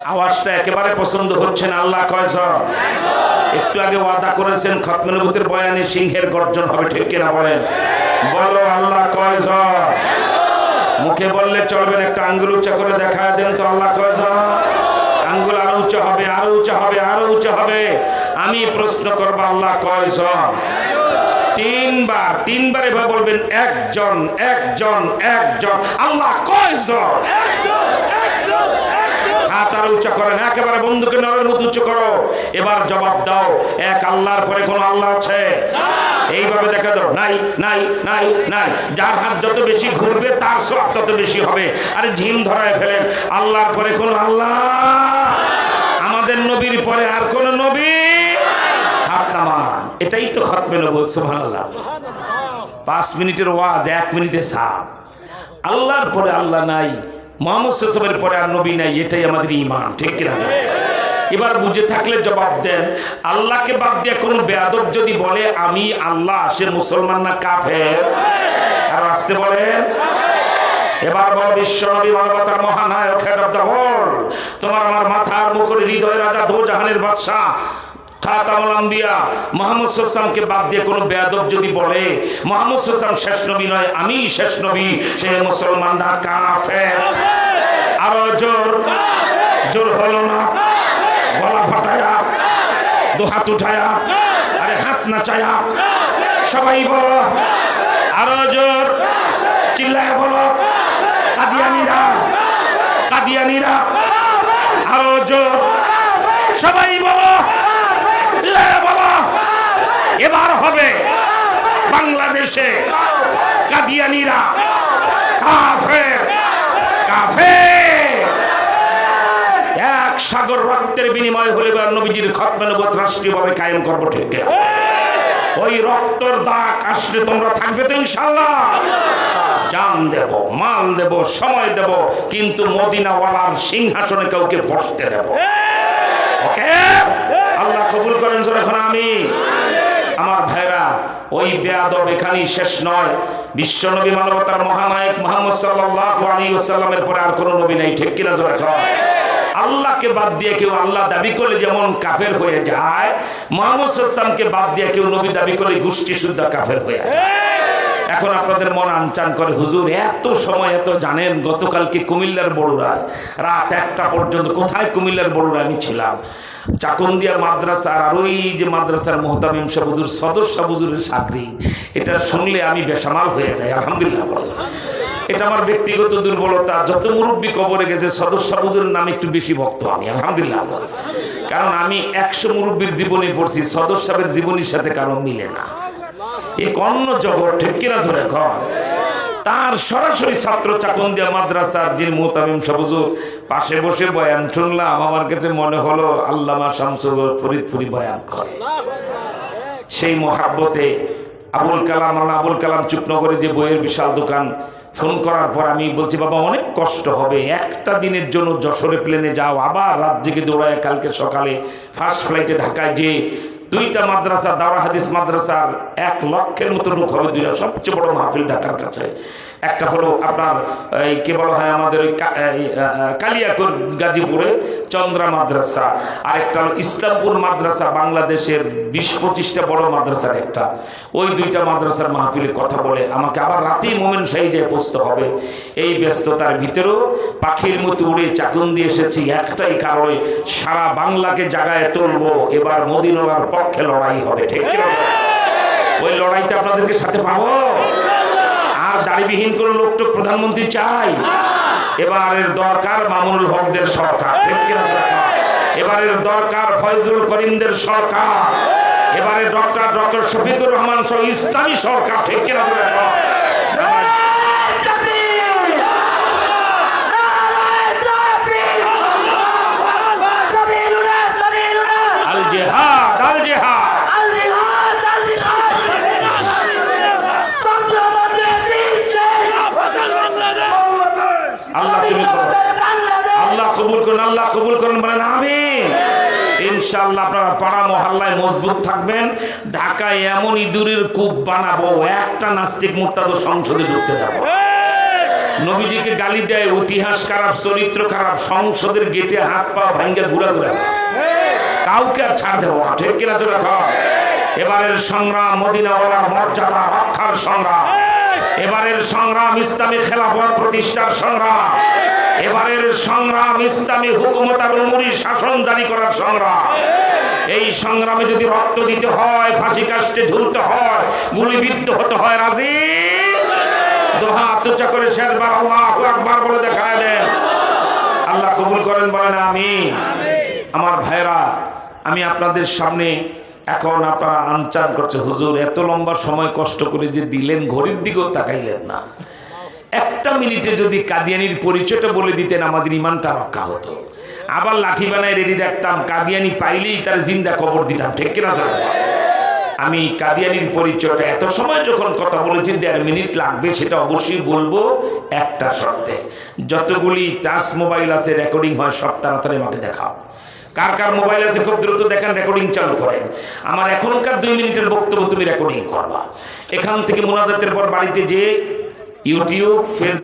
আওয়াজটা একেবারে পছন্দ হচ্ছে না আল্লাহ কয় জন? একটু আগে ওয়াদা করেছেন খতমেনবুতের বয়ানে সিংহের গর্জন হবে, ঠিক কিনা বলেন বলো, আল্লাহ কয় জন? মুখে বললে চলবেন একটা আঙ্গুল উঁচা করে দেখা দেন তো, আল্লাহ কয় জন? আঙ্গুল আরও উঁচা হবে, আরও উঁচা হবে, আরও উঁচা হবে আমি প্রশ্ন করব, আল্লাহ কয় জন? তিনবার তিনবার এভাবে বলবেন, একজন একজন একজন আল্লাহ কয়জন হাত আর উচ্চ করেন একেবারে বন্ধুকে নরের মতো উচ্চ করো। এবার জবাব দাও, এক আল্লাহর পরে কোন আল্লাহ আছে? এইভাবে দেখা দাও নাই নাই নাই নাই। যার হাত যত বেশি ঘুরবে, তার সব তত বেশি হবে। আরে ঝিম ধরায় ফেলেন, আল্লাহর পরে কোন আল্লাহ? আমাদের নবীর পরে আর কোন নবী? হাত এটাই তো খতমে নবী সুবহানাল্লাহ। পাঁচ মিনিটের ওয়াজ, এক মিনিটে সাপ। আল্লাহর পরে আল্লাহ নাই মোহাম্মদ সাসমের পরে আর নবী নাই, এটাই আমাদের ইমান ঠিক কিনা এবার বুঝে থাকলে জবাব দেন, আল্লাহকে বাদ দিয়ে কোনো বেয়াদব যদি বলে, আমি আল্লাহ সে মুসলমান না কাফের? আর আসতে বলেন এবার বল, বিশ্ব নবী মানবতার মহানায়ক হেড অফ দ্য ওয়ার্ল্ড তোমার আমার মাথার মুকুর হৃদয় রাজা দো জাহানের বাদশাহ। খাতামুল আম্বিয়া বাদ দিয়ে কোনো বেয়াদব যদি বলে, মোহাম্মদ সাল্লাম শেষ নবী নয়, আমি শেষ নবী, সে মুসলমানরা কাফের। আরও জোর জোর হলো না। গলা ফাটায়া দু হাত উঠায়া, আরে হাত নাচায়া, সবাই বলো। আরও জোর, চিল্লায় বলো। কাদিয়ানিরা কাদিয়ানিরা, আরও জোর, সবাই বলো। এবার হবে বাংলাদেশে কাদিয়ানিরা কাফের। কাফের। এক সাগর রক্তের বিনিময় হলে এবার নবীজির খতমে নবত রাষ্ট্রীয়ভাবে কায়েম করব ঠিক ওই রক্তর দাগ আসলে তোমরা থাকবে তো ইনশাল্লাহ জান দেব, মাল দেব, সময় দেব, কিন্তু মদিনাওয়ালার সিংহাসনে কাউকে বসতে দেব। ওকে? আল্লাহ কবুল করেন এখন আমি আমার ভাইরা, ওই বেয়াদব এখানেই শেষ নয়। বিশ্বনবী মানবতার মহানায়ক মোহাম্মদ ওয়াসাল্লামের পরে আর কোনো নবী নাই, ঠিক কিনা জোরে কর আল্লাহকে বাদ দিয়ে কেউ আল্লাহ দাবি করলে যেমন কাফের হয়ে যায়, মোহাম্মদ সাল্লামকে বাদ দিয়ে কেউ নবী দাবি করলে গোষ্ঠী শুদ্ধ কাফের হয়ে যায়। এখন আপনাদের মন আনচান করে, হুজুর, এত সময় এত জানেন, গতকালকে কুমিল্লার বড়ুরায়, রাত একটা পর্যন্ত, কোথায় কুমিল্লার বড়ুরায় আমি ছিলাম? চাকন্দিয়া মাদ্রাসার আর ওই যে মাদ্রাসার মোহতামিম সাবুজুর সদস্য সাবুজুরের সাকরি এটা শুনলে আমি বেসামাল হয়ে যাই, আলহামদুলিল্লাহ। এটা আমার ব্যক্তিগত দুর্বলতা, যত মুরব্বী কবরে গেছে সদস্য সাবুজুরের নামে একটু বেশি ভক্ত আমি, আলহামদুলিল্লাহ কারণ আমি একশো মুরব্বীর জীবনী পড়ছি সদস্য সাহেবের জীবনীর সাথে কারও মিলে না। এক অন্য জগৎ ঠিক কিনা ধরে ঘর তার সরাসরি ছাত্র চাকুন্দিয়া মাদ্রাসার যিনি মোতামিম সাবুজুর পাশে বসে বয়ান শুনলাম, আমার কাছে মনে হলো আল্লামা শামসুল ফরিদপুরি বয়ান করে। সেই মহাব্বতে আবুল কালাম আল্লাহ আবুল কালাম চুপনগরে যে বইয়ের বিশাল দোকান ফোন করার পর আমি বলছি, বাবা, অনেক কষ্ট হবে, একটা দিনের জন্য যশোরে প্লেনে যাও, আবার রাত জেগে দৌড়ায় কালকে সকালে ফার্স্ট ফ্লাইটে ঢাকায় যে দুইটা মাদ্রাসা, দাওরা হাদিস মাদ্রাসার এক লক্ষের মতো লোক হবে দুইটা সবচেয়ে বড় মাহফিল ঢাকার কাছে। একটা হলো আপনার এই কে বলা হয় আমাদের ওই কালিয়াকোর গাজীপুরে চন্দ্রা মাদ্রাসা। আর একটা হলো ইসলামপুর মাদ্রাসা বাংলাদেশের বিশ পঁচিশটা বড় মাদ্রাসার একটা। ওই দুইটা মাদ্রাসার মাহফিলে কথা বলে আমাকে আবার রাতেই মোমেন সাইজে পৌঁছতে হবে। এই ব্যস্ততার ভিতরেও পাখির মতো উড়ে চাকুন দিয়ে এসেছি একটাই কারণে সারা বাংলাকে জাগায় তুলবো এবার মদিনার পক্ষে লড়াই হবে ঠিক কি ওই লড়াইতে আপনাদেরকে সাথে পাবো? আর দাড়িবিহীন কোন লোক তো প্রধানমন্ত্রী চাই। এবারের দরকার মামুনুল হকদের সরকার। দরকার? এবারের দরকার ফয়জুল করিমদের সরকার। এবারে ডক্টর ডক্টর শফিকুর রহমান সহ ইসলামী সরকার। ঠিক কিনা দরকার? আল জেহাদ আল জেহাদ আল্লাহ তুমি করো আল্লাহ কবুল করুন আল্লাহ কবুল করুন, বলেন আমি ইনশাআল্লাহ আপনারা পাড়া মহল্লায় মজবুত থাকবেন। ঢাকায় এমন ইঁদুরের কূপ বানাবো, একটা নাস্তিক মুক্তাদ সংসদে ঢুকতে যাব নবীজিকে গালি দেয়, ইতিহাস খারাপ, চরিত্র খারাপ, সংসদের গেটে হাত পা ভাঙ্গে ঘুরা ঘুরা। কাউকে আর ছাড় দেবো ঠিক কিনা চলে এবারের সংগ্রাম, মদিনাওয়ালার মর্যাদা, রক্ষার সংগ্রাম। এবারের সংগ্রাম, ইসলামী খেলাফত প্রতিষ্ঠার সংগ্রাম। এবারের সংগ্রাম ইসলামী হুকুমত আর উমরি শাসন জারি করার সংগ্রাম। এই সংগ্রামে যদি রক্ত দিতে হয়, ফাঁসি কাষ্টে ঝুলতে হয়, গুলিবিদ্ধ হতে হয়, রাজি? দোহা আত্মচা করে শেষবার আল্লাহ একবার বলে দেখায় দেন। আল্লাহ কবুল করেন, বলেন আমি আমার ভাইরা আমি আপনাদের সামনে এখন আপনারা আনচান করছে। হুজুর, এত লম্বা সময় কষ্ট করে যে দিলেন, ঘড়ির দিকেও তাকাইলেন না। একটা মিনিটে যদি কাদিয়ানির পরিচয়টা বলে দিতেন, আমাদের ইমানটা রক্ষা হতো। আবার লাঠি বানায় রেডি রাখতাম কাদিয়ানি পাইলেই তার জিন্দা কবর দিতাম, ঠিক কিনা জানো? আমি কাদিয়ানির পরিচয়টা এত সময় যখন কথা বলেছি, দেড় মিনিট লাগবে, সেটা অবশ্যই বলব একটা শর্তে। যতগুলি টাচ মোবাইল আছে, রেকর্ডিং হয়, সব তাড়াতাড়ি আমাকে দেখাও। কার কার মোবাইল আছে, খুব দ্রুত দেখেন, রেকর্ডিং চালু করেন। আমার এখনকার দুই মিনিটের বক্তব্য তুমি রেকর্ডিং করবা। এখান থেকে মোনাজাতের পর বাড়িতে যে e o tio fez